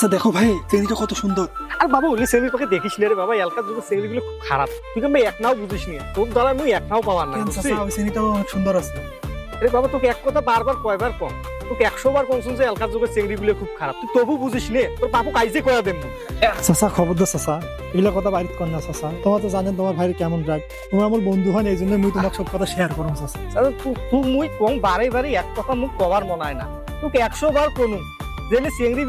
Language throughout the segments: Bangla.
চাচা দেখো ভাই চেনিটা কত সুন্দর। আর বাবা ওই সেমি পাকে দেখিস না রে বাবা এলাকার যুগে সেমি গুলো খুব খারাপ। তুই কিন্তু এক নাও বুঝিস নি? তোর দ্বারা মুই এক নাও পাওয়ার না বুঝছিস? ওই চেনিটাও অনেক সুন্দর আছে। আরে বাবা তোকে এক কথা বারবার কয়বার কম। তোকে একশো বার কমছুন যে এলাকার যুগে চেংড়ি গুলো খুব খারাপ। তুই তবু বুঝিস নে? তোর বাবু কাইজে কয়া দেন। চাচা খবরদার চাচা এগুলা কথা বাড়িতে কর না চাচা। তোমার তো জানেন তোমার ভাইয়ের কেমন রাগ তুমি আমার বন্ধু হন এই জন্য মুই তোমাকে সব কথা শেয়ার করুন চাচা। তুই মুই কম বারে বারে এক কথা মুখ কবার মনে হয় না। তোকে একশো বার কোনু। চেংড়ি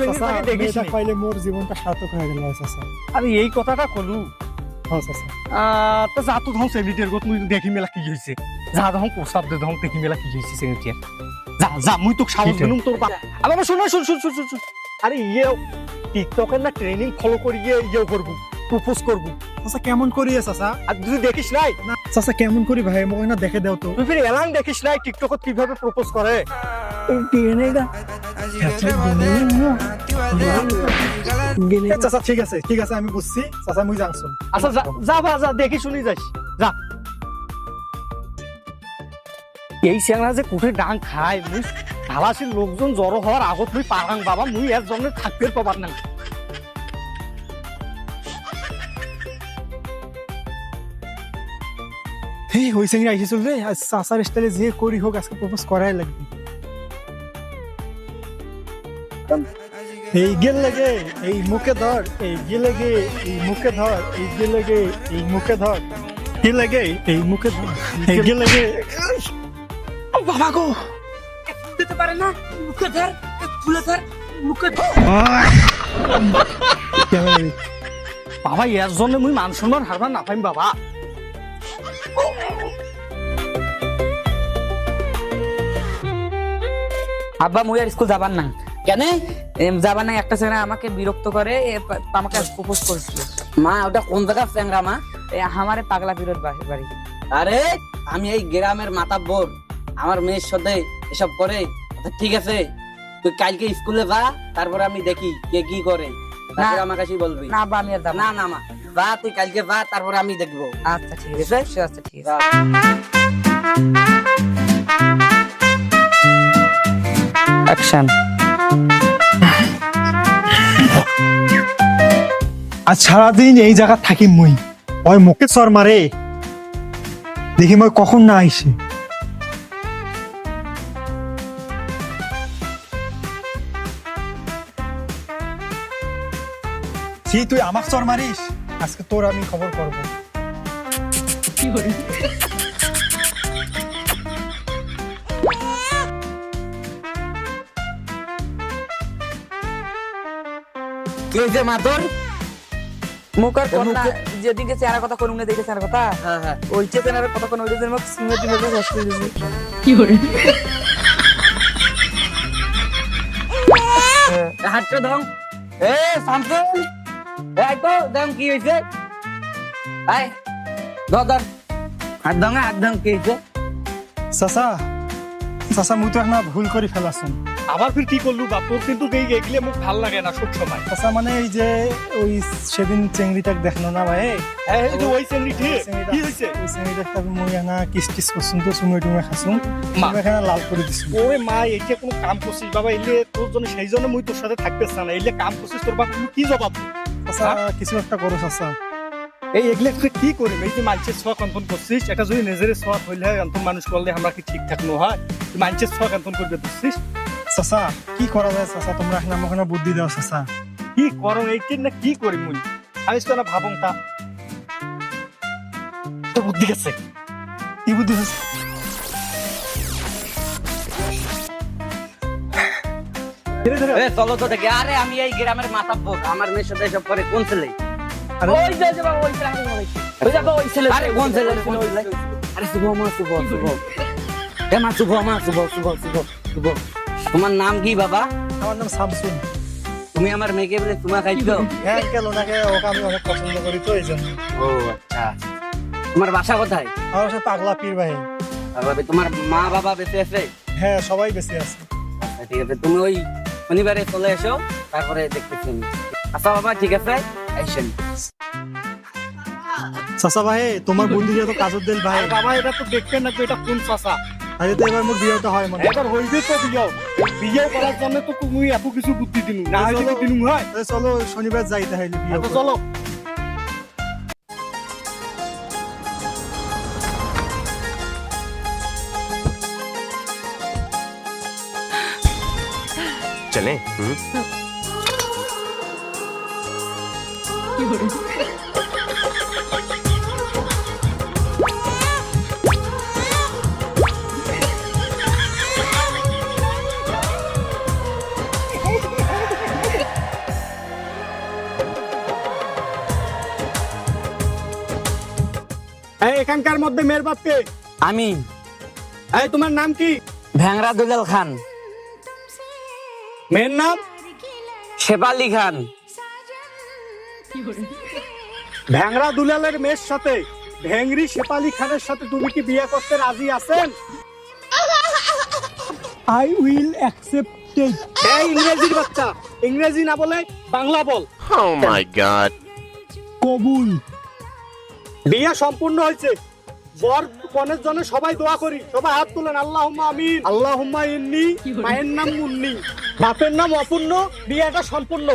দেখিস মেয়েটা পাইলে মোর জীবনটা সার্থক হয়ে গেল চাচা? আরে এই কথাটা কলু। হ্যাঁ চাচা। তো যা তো ধং গত মুই দেখি মেলা কি হয়েছে যা ধং প্রস্তাব দে ধং দেখি মেলা কি হয়েছে চেংড়িটির যা যা মুই তোকে সাহস। দিলুম তোর শুন শুন শুন শুন শুন আরে ইয়ে টিকটকের না ট্রেনিং ফলো করিয়ে ইয়ে করব প্রপোজ করব চাচা কেমন করি চাচা? আর যদি দেখিস নাই? চাচা কেমন করি ভাই? মোক না দেখে দাও তো তুই ফির এলান দেখিস নাই টিকটকত কীভাবে প্রপোজ করে এ চাচা ঠিক আছে ঠিক আছে আমি বুঝছি চাচা আচ্ছা যা যা দেখি শুনি যাস যা এই চ্যাংরা যে কুঠে ডাং খায় মুই লোকজন জড়ো হওয়ার আগত মুই পারাং বাবা মুই এর জন্য থাকতে পাবার না হে হই সঙ্গে আইসে চলবে আজ চাচার স্টাইলে যে করি হোক আজকে প্রপোজ করাই লাগবে। এই গেল লাগে এই মুখে ধর এই গেলে গে এই মুখে ধর এই গেলে গে এই মুখে ধর গে লাগে এই মুখে ধর এই গেলে গে ও বাবা গো। দিতে পারে না মুখে ধর তুলে ধর মুখে ধর। বাবা এর জন্য মুই মান সম্মান হারবার না পাইম বাবা। আব্বা মুই আর স্কুল যাবার না। কেন? যাবার না একটা ছেলে আমাকে বিরক্ত করে আমাকে প্রপোজ করেছিল। মা ওটা কোন জায়গার চ্যাংরা মা? আমারে পাগলা বিরোধ বাড়ি। আরে আমি এই গ্রামের মাতাব্বর আমার মেয়ের সাথে এসব করে। আচ্ছা, ঠিক আছে তুই কালকে স্কুলে যা তারপরে আমি দেখি কে কি করে। তারপরে আমার কাছে বলবি। না আব্বা আমি আর না। না মা। যা তুই কালকে যা তারপরে আমি দেখব। আচ্ছা ঠিক আছে আচ্ছা ঠিক আছে। অ্যাকশন আজ সারাদিন এই জায়গা থাকি মুই। ওই মুখে চর মারে দেখি মই কখন না আইসে। তুই আমাক চর মারিস আজকে তোর আমি খবর করব। কি হয়েছে মা তোর মুখ আর এ, কথা মুখে- যেদিকে চেহারা কথা কোন দেখে চেহারা কথা? হ্যাঁ হ্যাঁ। ওইটা চেহারা কথা কোন ওইটা যেন সিঙ্গে টিমে শেষ করে দিয়েছি। এ, হাতটা ধং। এ শামসুল এই তো দেখ কি হয়েছে? আয় ধর হাত ধং হাত ধং কি হয়েছে? চাচা চাচা মুই তো এখন ভুল করে ফেলাছুন আবার ফির কি করলু? বাপ তোর কিন্তু এই এগুলো মুখ ভালো লাগে না সব সময়। চাচা মানে এই যে ওই সেদিন চেংড়িটাক দেখল না ভাই? এই যে ওই চেংড়ি ঠিক। কি হয়েছে ওই চেংড়িটাক মুই এনা কিস কিস করছুন তো চুমে টুমে খাসুন। তুমি এখানে লাল করে দিছুন ওরে মা এইটা কোনো কাম করছিস বাবা এলে তোর জন্য সেই জন্য মুই তোর সাথে থাকতে চাই না। এলে কাম করছিস তোর বাপ তুমি কি জবাব? চাচা কিছু একটা করো চাচা এই এগুলো তুই কি করিম এই যে মানুষের শখ অন্তন করছিস এটা যদি নিজের শখ হইলে অন্তন মানুষ করলে আমরা কি ঠিকঠাক ন হয়? তুই মানুষের শখ অন্তন করবে বুঝছিস? চাচা কি করা যায় চাচা? তোমরা এখন আমাকে না বুদ্ধি দাও চাচা। কি করো এইটির না কি করি মুই? আমি তো না ভাবং তা। তো বুদ্ধি গেছে কি বুদ্ধি হচ্ছে ধীরে ধীরে এ চলো তো দেখি। আরে আমি এই গ্রামের মাতাব্বর আমার মেয়ের সাথে এসব করে কোন ছেলে? ওই যে যে ওই ছেলে ওই যাবা ওই ছেলে। আরে কোন ছেলে? কোন ছেলে। আরে শুভ মা শুভ শুভ। এ মা শুভ মা শুভ শুভ শুভ শুভ। তোমার নাম কি বাবা? আমার নাম শামসুন। তুমি আমার মেয়েকে বলে তোমা খাইছো? হ্যাঁ কেন ওনাকে ওকে আমি অনেক পছন্দ করি তো এই জন্য। ও আচ্ছা। তোমার বাসা কোথায়? আমার সাথে পাগলা পীর ভাই তোমার মা বাবা বেঁচে আছে? হ্যাঁ সবাই বেশি আছে। আচ্ছা, ঠিক আছে তুমি ওই শনিবারে চলে এসো তারপরে দেখতেছি আমি। আচ্ছা বাবা ঠিক আছে আইসেন। চাচা ভাই তোমার বন্ধু যেহেতু কাজর দিল ভাই। বাবা এটা তো দেখতে না এটা কোন চাষা আরে তো এবার মোর বিয়েটা হয় মনে হয়। এবার হইবে তো বিয়ে বিয়ে করার জন্য তো তুমি এত কিছু বুদ্ধি দিনু না হইলে কি দিনু হয় তাহলে চলো শনিবার যাই তাহলে বিয়ে তো করতে। চলো चलें हम्म? এই এখানকার মধ্যে মেয়ের বাপকে আমি। এই তোমার নাম কি? ভ্যাংরা দুলাল খান। মেয়ের নাম? শেফালি খান। ভ্যাংরা দুলালের মেয়ের সাথে ভেংরি শেপালি খানের সাথে তুমি কি বিয়ে করতে রাজি আছেন? আই উইল অ্যাকসেপ্ট এই ইংরেজির বাচ্চা। ইংরেজি না বলে বাংলা বল। Oh my god. কবুল। বিয়ে সম্পূর্ণ হয়েছে। বর কনের জন্য সবাই দোয়া করি সবাই হাত তুলেন আল্লাহ আমিন। আল্লাহ ইন্নি মায়ের নাম মুন্নি। বাপের নাম অপূর্ণ বিয়েটা সম্পূর্ণ।